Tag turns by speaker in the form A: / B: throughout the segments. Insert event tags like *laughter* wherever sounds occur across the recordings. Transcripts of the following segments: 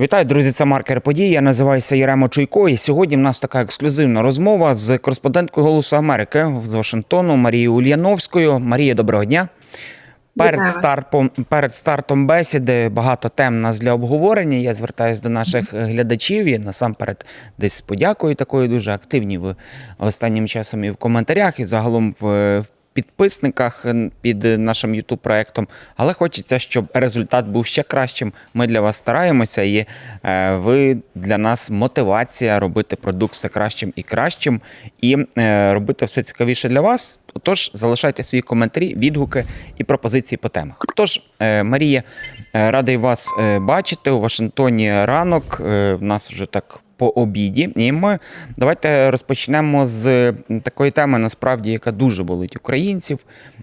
A: Вітаю, друзі! Це маркер подій. Я називаюся Єремо Чуйко. І сьогодні в нас така ексклюзивна розмова з кореспонденткою Голосу Америки з Вашингтону Марією Ульяновською. Марія, доброго дня. Перед стартом, перед стартом бесіди багато тем нас для обговорення. Я звертаюся до наших глядачів і насамперед десь з подякою такою дуже активні ви останнім часом і в коментарях, і загалом в, в підписниках під нашим youtube проектом. Але хочеться, щоб результат був ще кращим. Ми для вас стараємося, і е, ви для нас мотивація робити продукт все кращим і кращим, і е, робити все цікавіше для вас. Отож, залишайте свої коментарі, відгуки і пропозиції по темах. Тож, е, Марія, е, радий вас е, бачити у Вашингтоні ранок. Е, В нас вже так по обіді. І ми давайте розпочнемо з такої теми, насправді, яка дуже болить українців,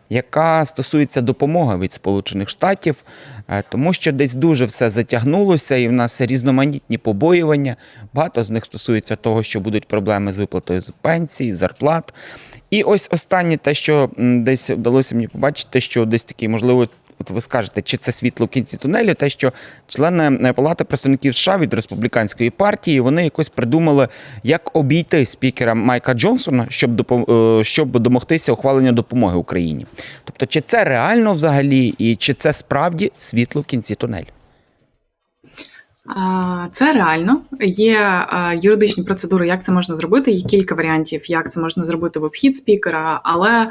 A: яка стосується допомоги від Сполучених Штатів, е, тому що десь дуже все затягнулося, і в нас різноманітні побоювання. Багато з них стосується того, що будуть проблеми з виплатою з пенсій, зарплат. І ось останнє те, що десь вдалося мені побачити, що десь такий, можливо, От ви скажете, чи це світло в кінці тунелю, те, що члени е, Палати представників США від республіканської партії вони якось придумали, як обійти спікера Майка Джонсона, щоб допо- е, щоб домогтися ухвалення допомоги Україні. Тобто, чи це реально взагалі, і чи це справді світло в кінці тунелю?
B: Це реально. Є юридичні процедури, як це можна зробити. Є кілька варіантів, як це можна зробити в обхід спікера. Але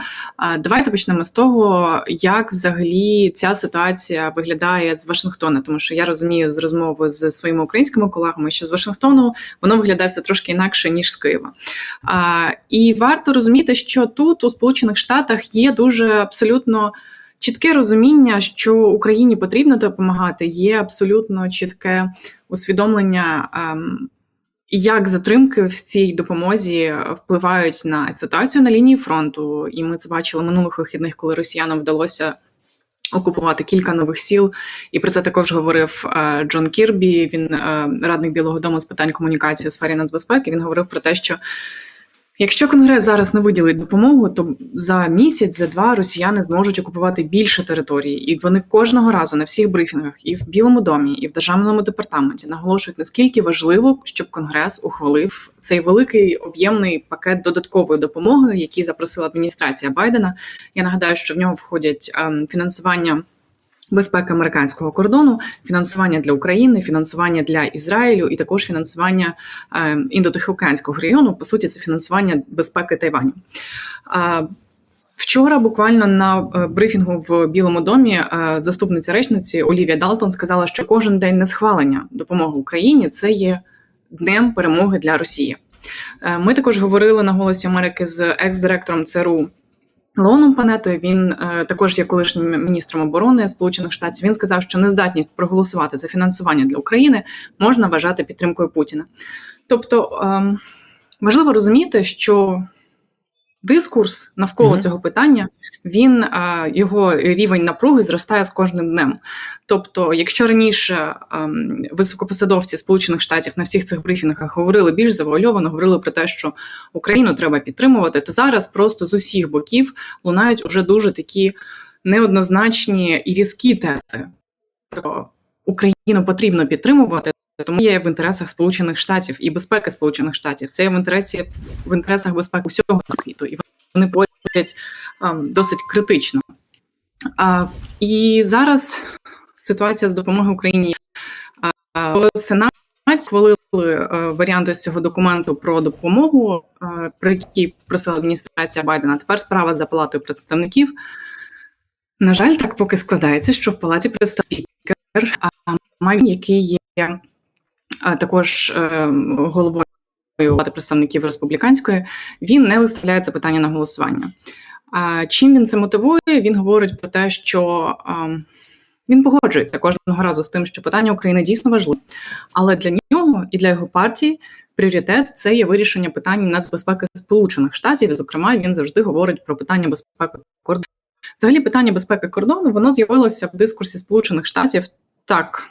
B: давайте почнемо з того, як взагалі ця ситуація виглядає з Вашингтона, тому що я розумію з розмови з своїми українськими колегами, що з Вашингтону воно виглядає все трошки інакше ніж з Києва. І варто розуміти, що тут у Сполучених Штатах є дуже абсолютно. Чітке розуміння, що Україні потрібно допомагати, є абсолютно чітке усвідомлення, ем, як затримки в цій допомозі впливають на ситуацію на лінії фронту. І ми це бачили минулих вихідних, коли росіянам вдалося окупувати кілька нових сіл. І про це також говорив е, Джон Кірбі. Він е, радник Білого Дому з питань комунікації у сфері нацбезпеки. Він говорив про те, що Якщо Конгрес зараз не виділить допомогу, то за місяць, за два росіяни зможуть окупувати більше території, і вони кожного разу на всіх брифінгах, і в Білому домі, і в державному департаменті наголошують наскільки важливо, щоб Конгрес ухвалив цей великий об'ємний пакет додаткової допомоги, який запросила адміністрація Байдена. Я нагадаю, що в нього входять ем, фінансування. Безпеки американського кордону, фінансування для України, фінансування для Ізраїлю і також фінансування е, індотихоокеанського регіону. По суті, це фінансування безпеки Тайваню. Вчора буквально на е, брифінгу в Білому домі е, заступниця речниці Олівія Далтон сказала, що кожен день несхвалення допомоги Україні це є днем перемоги для Росії. Ми також говорили на голосі Америки з екс-директором ЦРУ Леоном Панетою. Він е, також є колишнім міністром оборони Сполучених Штатів. Він сказав, що нездатність проголосувати за фінансування для України можна вважати підтримкою Путіна. Тобто ем, важливо розуміти, що дискурс навколо
A: Мгм.
B: цього питання він його рівень напруги зростає з кожним днем. Тобто, якщо раніше високопосадовці Сполучених Штатів на всіх цих брифінгах говорили більш завуальовано, говорили про те, що Україну треба підтримувати, то зараз просто з усіх боків лунають уже дуже такі неоднозначні і різкі тези про Україну потрібно підтримувати. Тому є в інтересах Сполучених Штатів і безпеки Сполучених Штатів. Це є в інтересі в інтересах безпеки всього світу, і вони говорять ем, досить критично. А, і зараз ситуація з допомогою Україні в Сенаті схвалили е, варіанти з цього документу про допомогу, е, про який просила адміністрація Байдена. Тепер справа за палатою представників. На жаль, так поки складається, що в палаті представників спікер а, Мавін, який є також е, головою Палати представників республіканської, він не виставляє це питання на голосування. А чим він це мотивує? Він говорить про те, що він погоджується кожного разу з тим, що питання України дійсно важливе, але для нього і для його партії пріоритет це є вирішення питань нацбезпеки Сполучених Штатів. Зокрема, він завжди говорить про питання безпеки кордону. Взагалі, питання безпеки кордону воно з'явилося в дискурсі Сполучених Штатів так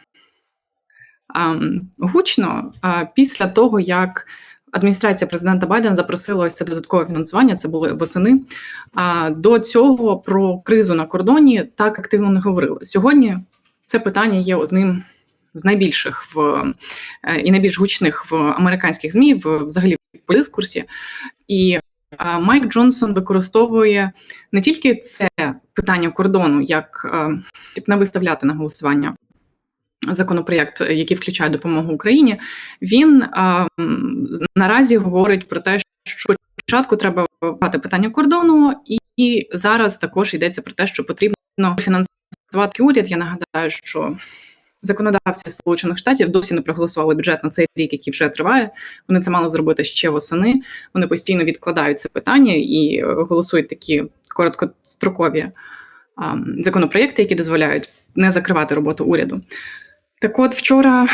B: гучно після того, як адміністрація президента Байдена запросила ось це додаткове фінансування. Це було восени. До цього про кризу на кордоні так активно не говорили. Сьогодні це питання є одним з найбільших в е, і найбільш гучних в американських змі, в взагалі в дискурсі. І Майк Джонсон використовує не тільки це питання кордону, як е, як не виставляти на голосування законопроєкт, який включає допомогу Україні. Він е, наразі говорить про те, що спочатку треба мати питання кордону, і, і зараз також йдеться про те, що потрібно фінансувати уряд. Я нагадаю, що законодавці Сполучених Штатів досі не проголосували бюджет на цей рік, який вже триває. Вони це мали зробити ще восени. Вони постійно відкладають це питання і е, голосують такі короткострокові а, законопроєкти, які дозволяють не закривати роботу уряду. Так от вчора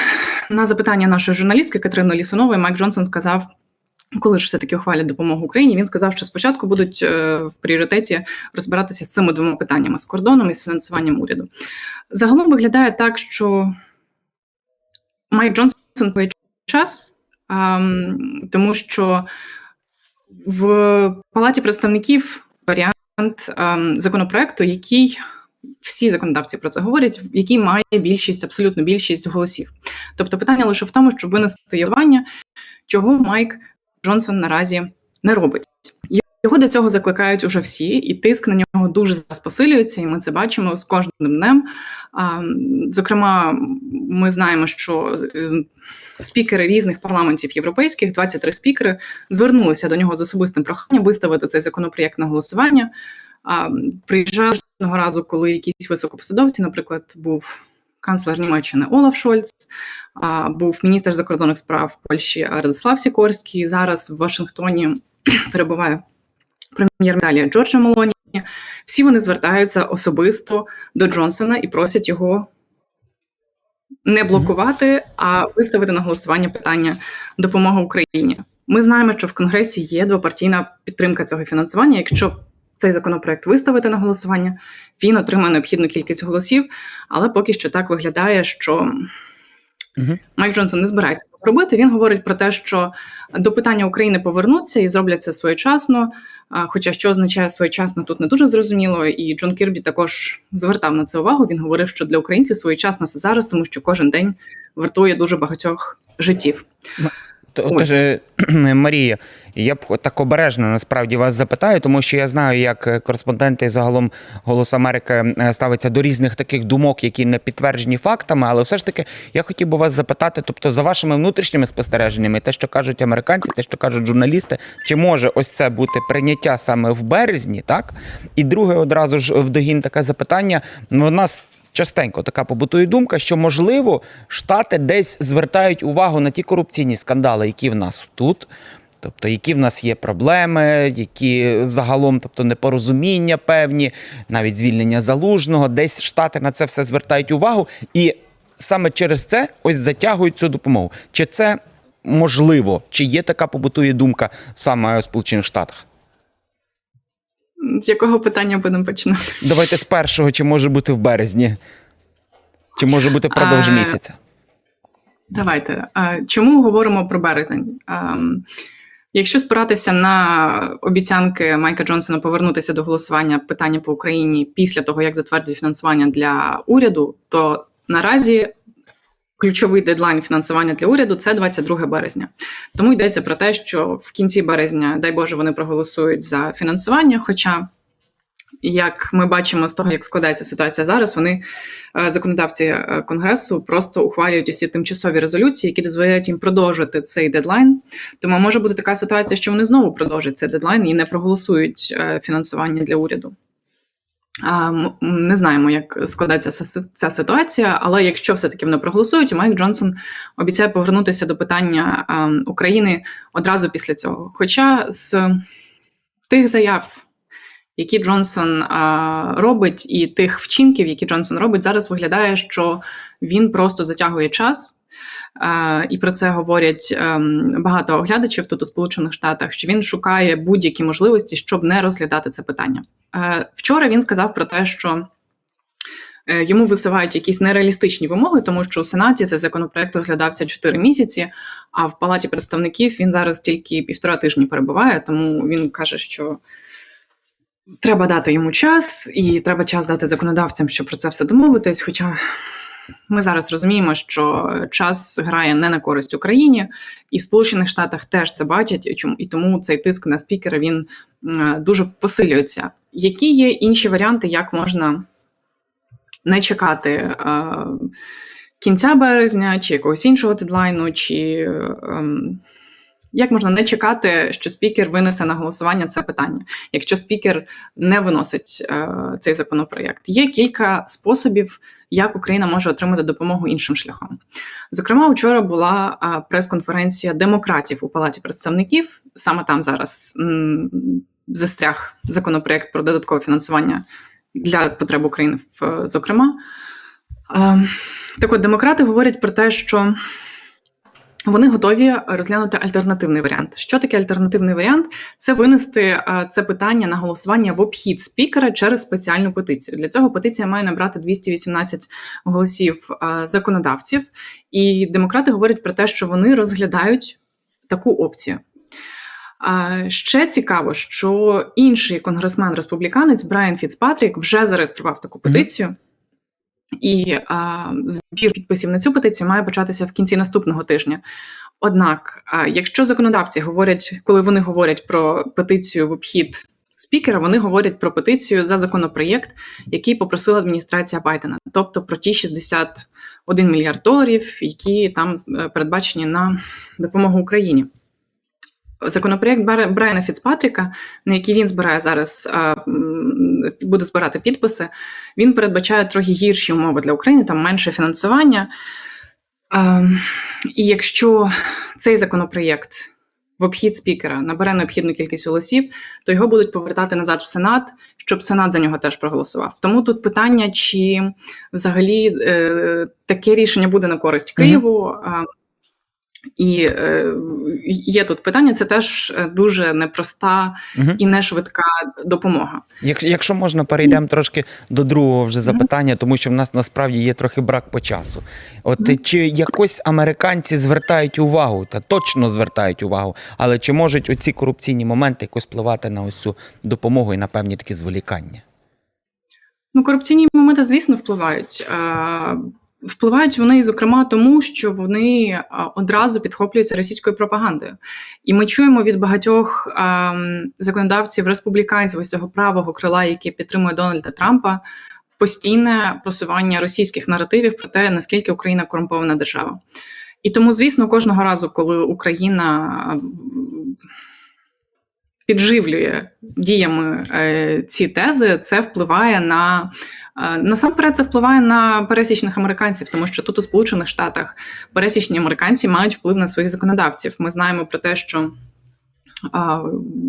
B: на запитання нашої журналістки Катерини Лісунової Майк Джонсон сказав. Коли ж все-таки ухвалять допомогу Україні, він сказав, що спочатку будуть е, в пріоритеті розбиратися з цими двома питаннями з кордоном і з фінансуванням уряду. Загалом виглядає так, що Майк Джонсон твій час, тому що в Палаті представників варіант законопроекту, який всі законодавці про це говорять, який має більшість, абсолютно більшість голосів. Тобто питання лише в тому, щоб винести євання, чого Майк Джонсон наразі не робить. Його до цього закликають уже всі, і тиск на нього дуже зараз посилюється, і ми це бачимо з кожним днем. Зокрема, ми знаємо, що е, спікери різних парламентів європейських, 23 спікери, звернулися до нього з особистим проханням виставити цей законопроєкт на голосування. А, Приїжджав одного разу, коли якісь високопосадовці, наприклад, був канцлер Німеччини Олаф Шольц, а, був міністр закордонних справ Польщі Радослав Сікорський. Зараз в Вашингтоні *clears throat* перебуває прем'єр Далія Джорджа Мелоні. Всі вони звертаються особисто до Джонсона і просять його не блокувати, а виставити на голосування питання допомоги Україні. Ми знаємо, що в Конгресі є двопартійна підтримка цього фінансування. Якщо цей законопроект виставити на голосування, він отримає необхідну кількість голосів, але поки що так виглядає, що
A: Угу.
B: Майк Джонсон не збирається це робити. Він говорить про те, що до питання України повернуться і зроблять це своєчасно. Хоча що означає своєчасно, тут не дуже зрозуміло. І Джон Кірбі також звертав на це увагу. Він говорив, що для українців своєчасно це зараз, тому що кожен день вартує дуже багатьох життів.
A: Тож, е, *clears throat* Марія, я б так обережно насправді вас запитаю, тому що я знаю, як е, кореспонденти загалом Голос Америки е, ставиться до різних таких думок, які не підтверджені фактами. Але все ж таки я хотів би вас запитати, тобто, за вашими внутрішніми спостереженнями, те, що кажуть американці, те, що кажуть журналісти, чи може ось це бути прийняття саме в березні, так? І друге, одразу ж вдогін таке запитання. Ну, у нас частенько така побутує думка, що можливо штати десь звертають увагу на ті корупційні скандали, які в нас тут. Тобто, які в нас є проблеми, які загалом, тобто непорозуміння певні, навіть звільнення залужного, десь штати на це все звертають увагу, і саме через це ось затягують цю допомогу. Чи це можливо? Чи є така побутує думка саме у Сполучених Штатах?
B: З якого питання будемо починати?
A: Давайте з першого, чи може бути в березні, чи може бути впродовж місяця?
B: Давайте. Чому говоримо про березень? Якщо спиратися на обіцянки Майка Джонсона повернутися до голосування питання по Україні після того, як затвердять фінансування для уряду, то наразі ключовий дедлайн фінансування для уряду це 22 березня. Тому йдеться про те, що в кінці березня, дай Боже, вони проголосують за фінансування. Хоча, як ми бачимо з того, як складається ситуація зараз, вони е, законодавці е, конгресу просто ухвалюють усі тимчасові резолюції, які дозволяють їм продовжити цей дедлайн. Тому може бути така ситуація, що вони знову продовжать цей дедлайн і не проголосують е, фінансування для уряду. Не знаємо, як складається ця- ця ситуація, але якщо все-таки вони проголосують, Майк Джонсон обіцяє повернутися до питання України одразу після цього. Хоча з тих заяв, які Джонсон робить, і тих вчинків, які Джонсон робить, зараз виглядає, що він просто затягує час. Е, і про це говорять ем, багато оглядачів тут у Сполучених Штатах, що він шукає будь-які можливості, щоб не розглядати це питання. Е, Вчора він сказав про те, що е, йому висувають якісь нереалістичні вимоги, тому що у Сенаті цей законопроект розглядався 4 місяці, а в Палаті представників він зараз тільки півтора тижні перебуває, тому він каже, що. Треба дати йому час, і треба час дати законодавцям, щоб про це все домовитись. Хоча ми зараз розуміємо, що час грає не на користь Україні, і в Сполучених Штатах теж це бачать, і тому цей тиск на спікера він дуже посилюється. Які є інші варіанти, як можна не чекати е, кінця березня чи якогось іншого дедлайну, чи ем, як можна не чекати, що спікер винесе на голосування це питання, якщо спікер не виносить е, цей законопроєкт? Є кілька способів, як Україна може отримати допомогу іншим шляхом. Зокрема, вчора була прес-конференція демократів у Палаті представників. Саме там зараз застряг законопроект про додаткове фінансування для потреб України, зокрема. Е, Так от, демократи говорять про те, що вони готові розглянути альтернативний варіант. Що таке альтернативний варіант? Це винести е, це питання на голосування в обхід спікера через спеціальну петицію. Для цього петиція має набрати 218 голосів е, законодавців, і демократи говорять про те, що вони розглядають таку опцію. Ще цікаво, що інший конгресмен-республіканець Брайан Фіцпатрік вже зареєстрував таку петицію. І а, збір підписів на цю петицію має початися в кінці наступного тижня. Однак, а, якщо законодавці говорять, коли вони говорять про петицію в обхід спікера, вони говорять про петицію за законопроєкт, який попросила адміністрація Байдена, тобто про ті 61 мільярд доларів, які там е, передбачені на допомогу Україні. Законопроєкт Брайана Фіцпатріка, на який він збирає зараз, буде збирати підписи, він передбачає трохи гірші умови для України, там менше фінансування. І якщо цей законопроєкт в обхід спікера набере необхідну кількість голосів, то його будуть повертати назад в Сенат, щоб Сенат за нього теж проголосував. Тому тут питання, чи взагалі е, таке рішення буде на користь. Києву. А, і е, є тут питання, це теж е, дуже непроста
A: Угу.
B: і не швидка допомога.
A: Як, якщо можна, перейдемо трошки до другого вже запитання, тому що в нас насправді є трохи брак по часу. От
B: Мгм.
A: чи якось американці звертають увагу, та точно звертають увагу, але чи можуть оці корупційні моменти якось впливати на ось цю допомогу і на певні такі зволікання?
B: Ну, корупційні моменти, звісно, впливають. Впливають вони, зокрема, тому що вони одразу підхоплюються російською пропагандою. І ми чуємо від багатьох ем, законодавців республіканців ось цього правого крила, яке підтримує Дональда Трампа, постійне просування російських наративів про те, наскільки Україна корумпована держава. І тому, звісно, кожного разу, коли Україна ем, підживлює діями е, ці тези, це впливає на насамперед, це впливає на пересічних американців, тому що тут у Сполучених Штатах пересічні американці мають вплив на своїх законодавців. Ми знаємо про те, що.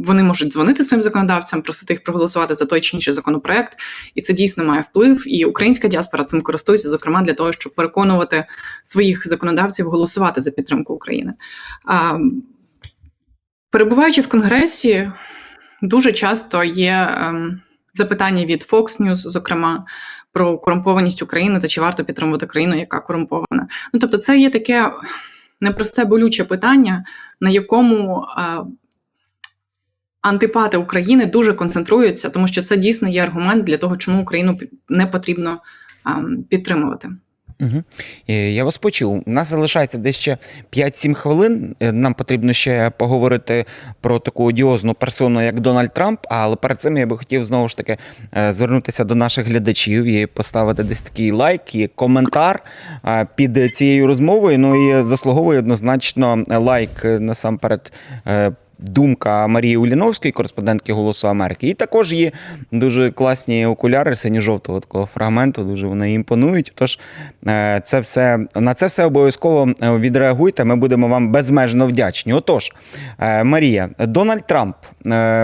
B: Вони можуть дзвонити своїм законодавцям, просити їх проголосувати за той чи інший законопроект, і це дійсно має вплив. І українська діаспора цим користується, зокрема для того, щоб переконувати своїх законодавців голосувати за підтримку України. Перебуваючи в Конгресі, дуже часто є ем, запитання від Fox News, зокрема, про корумпованість України та чи варто підтримувати країну, яка корумпована. Ну тобто, це є таке непросте болюче питання, на якому е, антипати України дуже концентруються, тому що це дійсно є аргумент для того, чому Україну не потрібно ем, підтримувати.
A: Угу. Я вас почув. У нас залишається десь ще 5-7 хвилин. Е, Нам потрібно ще поговорити про таку одіозну персону, як Дональд Трамп. Але перед цим я би хотів знову ж таки е, звернутися до наших глядачів і поставити десь такий лайк і коментар під цією розмовою. Ну і заслуговує однозначно лайк насамперед. Думка Марії Уліновської, кореспондентки Голосу Америки. І також є дуже класні окуляри синьо-жовтого такого фрагменту. Дуже вони імпонують. Тож е, це все на це все обов'язково е, відреагуйте. Ми будемо вам безмежно вдячні. Отож, е, Марія, Дональд Трамп.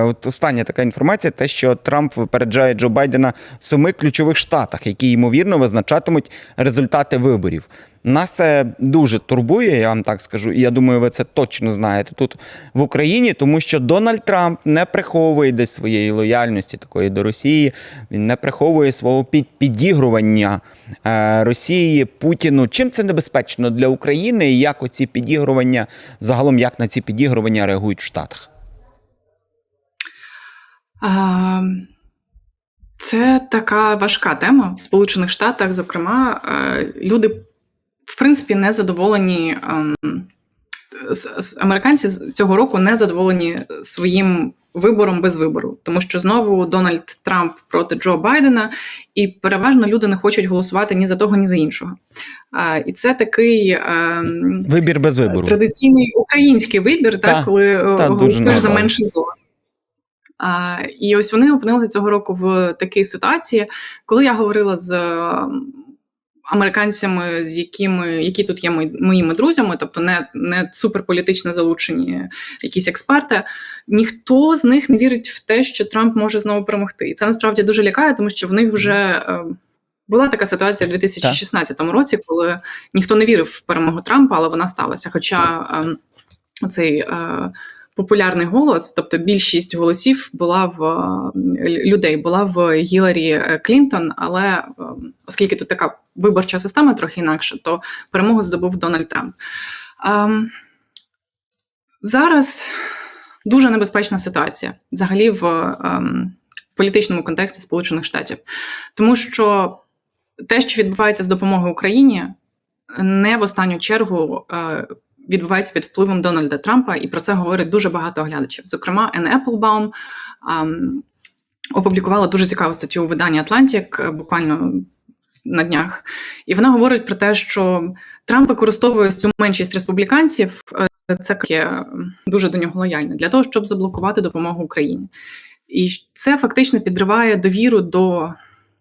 A: От остання така інформація: те, що Трамп випереджає Джо Байдена в семи ключових штатах, які ймовірно визначатимуть результати виборів. Нас це дуже турбує, я вам так скажу, і я думаю, ви це точно знаєте тут в Україні, тому що Дональд Трамп не приховує десь своєї лояльності такої до Росії. Він не приховує свого під- підігрування е, Росії Путіну. Чим це небезпечно для України і як оці підігрування загалом як на ці підігрування реагують в Штатах?
B: А, Це така важка тема в Сполучених Штатах. Зокрема, е, люди в принципі не задоволені. ем, Американці цього року не задоволені своїм вибором без вибору, тому що знову Дональд Трамп проти Джо Байдена, і переважно люди не хочуть голосувати ні за того, ні за іншого. А, І це такий ем,
A: Вибір без вибору.
B: традиційний український вибір,
A: Та,
B: так, коли е,
A: та,
B: голосуєш за менше зло. А, і ось вони опинилися цього року в такій ситуації, коли я говорила з е, американцями, з якими які тут є моїми друзями, тобто не, не суперполітично залучені якісь експерти, ніхто з них не вірить в те, що Трамп може знову перемогти. І це насправді дуже лякає, тому що в них вже. е, Була така ситуація в 2016 році, коли ніхто не вірив в перемогу Трампа, але вона сталася. Хоча ем, цей е, популярний голос, тобто більшість голосів була в е, людей, була в Гіларі е, Клінтон, але е, оскільки тут така виборча система трохи інакша, то перемогу здобув Дональд Трамп. Ем, зараз дуже небезпечна ситуація взагалі в ем, політичному контексті Сполучених Штатів, тому що те, що відбувається з допомогою Україні, не в останню чергу е, відбувається під впливом Дональда Трампа, і про це говорить дуже багато оглядачів. Зокрема, Ен Еплбаум опублікувала дуже цікаву статтю у виданні Атлантик е, буквально на днях. І вона говорить про те, що Трамп використовує цю меншість республіканців. е, Це є дуже до нього лояльне для того, щоб заблокувати допомогу Україні. І це фактично підриває довіру до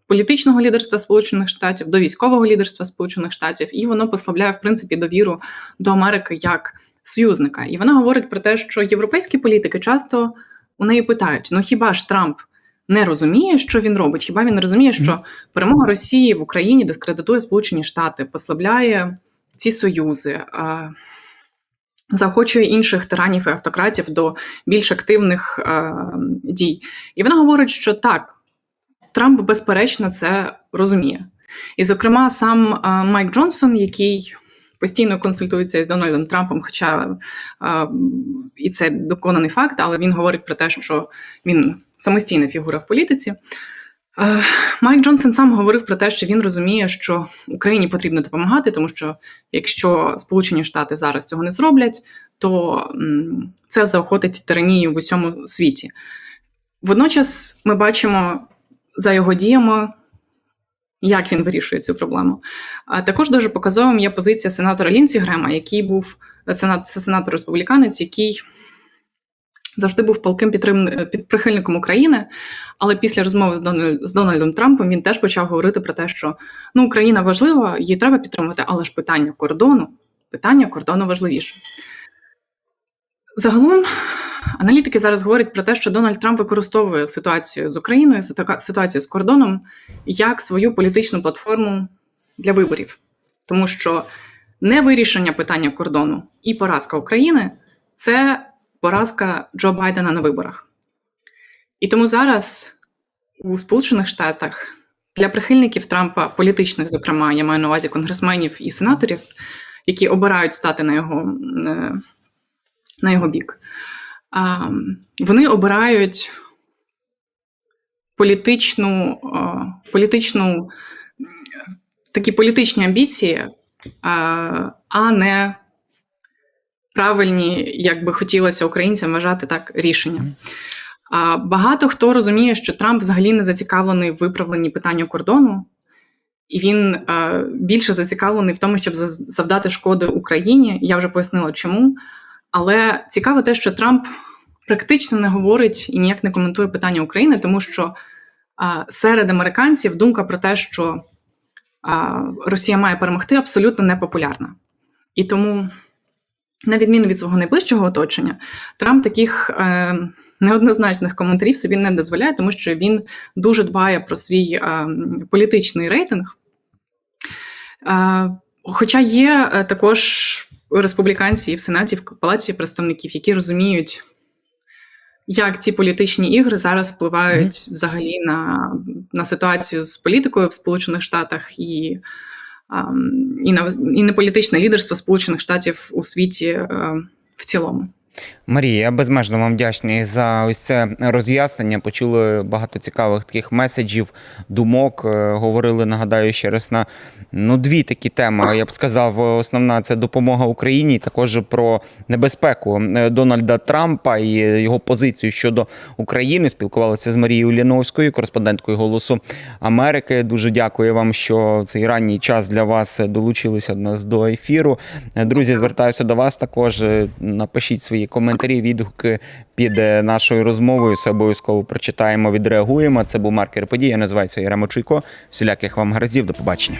B: політичного лідерства Сполучених Штатів, до військового лідерства Сполучених Штатів, і воно послабляє в принципі довіру до Америки як союзника. І вона говорить про те, що європейські політики часто у неї питають: ну хіба ж Трамп не розуміє, що він робить? Хіба він не розуміє, що перемога Росії в Україні дискредитує Сполучені Штати, послабляє ці союзи? а, Заохочує інших тиранів і автократів до більш активних е, дій. І вона говорить, що так, Трамп безперечно це розуміє. І, зокрема, сам Майк Джонсон, який постійно консультується із Дональдом Трампом, хоча і це доконаний факт, але він говорить про те, що він самостійна фігура в політиці. Майк Джонсон сам говорив про те, що він розуміє, що Україні потрібно допомагати, тому що якщо Сполучені Штати зараз цього не зроблять, то це заохотить тиранію в усьому світі. Водночас ми бачимо за його діями, як він вирішує цю проблему. А також дуже показовим є позиція сенатора Лінсі Грема, який був сенатор республіканець, який завжди був палким підтрим, під прихильником України. Але після розмови з, Дональд, з Дональдом Трампом він теж почав говорити про те, що ну Україна важлива, її треба підтримувати, але ж питання кордону, питання кордону важливіше. Загалом аналітики зараз говорять про те, що Дональд Трамп використовує ситуацію з Україною, ситуацію з кордоном як свою політичну платформу для виборів, тому що невирішення питання кордону і поразка України це поразка Джо Байдена на виборах. І тому зараз у Сполучених Штатах для прихильників Трампа, політичних, зокрема, я маю на увазі конгресменів і сенаторів, які обирають стати на його, е, на його бік, а, вони обирають політичну, а, політичну такі політичні амбіції, а, а не правильні, як би хотілося українцям вважати так, рішення. А багато хто розуміє, що Трамп взагалі не зацікавлений в виправленні питання кордону, і він е, більше зацікавлений в тому, щоб зав- завдати шкоди Україні. Я вже пояснила, чому. Але цікаво те, що Трамп практично не говорить і ніяк не коментує питання України, тому що е, серед американців думка про те, що е, Росія має перемогти, абсолютно непопулярна. І тому, на відміну від свого найближчого оточення, Трамп таких. Е, неоднозначних коментарів собі не дозволяє, тому що він дуже дбає про свій е, політичний рейтинг. Е, хоча є е, також республіканці в Сенаті, в Палаті представників, які розуміють, як ці політичні ігри зараз впливають mm-hmm. взагалі на, на ситуацію з політикою в Сполучених Штатах і. І на і на політичне лідерство Сполучених Штатів у світі е, в цілому.
A: Марія, я безмежно вам вдячний за ось це роз'яснення. Почули багато цікавих таких меседжів, думок. Е, Говорили, нагадаю, ще раз на ну, дві такі теми. Я б сказав, основна це допомога Україні, також про небезпеку е, Дональда Трампа і його позицію щодо України. Спілкувалися з Марією Уляновською, кореспонденткою Голосу Америки. Дуже дякую вам, що цей ранній час для вас долучилися до нас до ефіру. Е, Друзі, звертаюся до вас також. Е, Напишіть свої коментарі, відгуки під е, нашою розмовою. Все обов'язково прочитаємо, відреагуємо. Це був маркер події. Я називаюся Яремо Чуйко. Всіляких вам гаразів. До побачення.